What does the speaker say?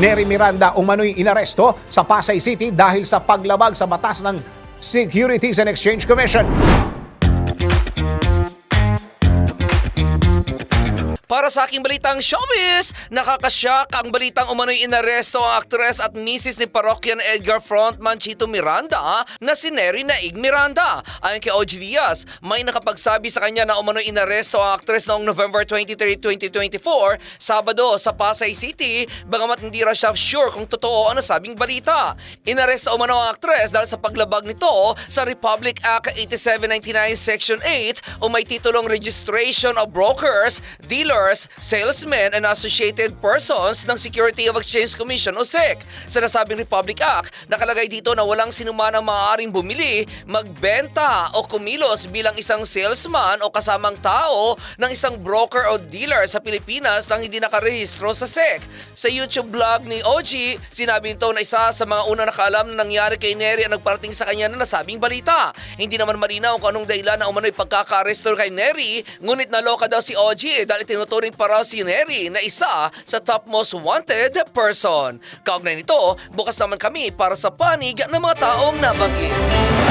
Neri Miranda umano'y inaresto sa Pasay City dahil sa paglabag sa batas ng Securities and Exchange Commission. Para sa aking balitang showbiz, nakakashock ang balitang umano'y inaresto ang aktres at misis ni Parokyan Edgar frontman Chito Miranda na si Neri Naig Miranda. Ayon kay OG Diaz, may nakapagsabi sa kanya na umano'y inaresto ang aktres noong November 23, 2024, Sabado sa Pasay City, bagamat hindi raw siya sure kung totoo ang nasabing balita. Inaresto umano ang aktres dahil sa paglabag nito sa Republic Act 8799 Section 8 o may titulong Registration of Brokers, Dealers, Salesmen and Associated Persons ng Security of Exchange Commission o SEC. Sa nasabing Republic Act, nakalagay dito na walang sinuman ang maaaring bumili, magbenta o kumilos bilang isang salesman o kasamang tao ng isang broker o dealer sa Pilipinas nang hindi nakarehistro sa SEC. Sa YouTube vlog ni OG, sinabi nito na isa sa mga unang nakaalam na nangyari kay Neri ang nagparating sa kanya na nasabing balita. Hindi naman malinaw kung anong dahilan na umano'y pagkaka-arresto kay Neri, ngunit naloka daw si OG dahil tinuturing pa si Neri na isa sa top most wanted person. Kaugnay nito, bukas naman kami para sa panig ng mga taong nabanggit.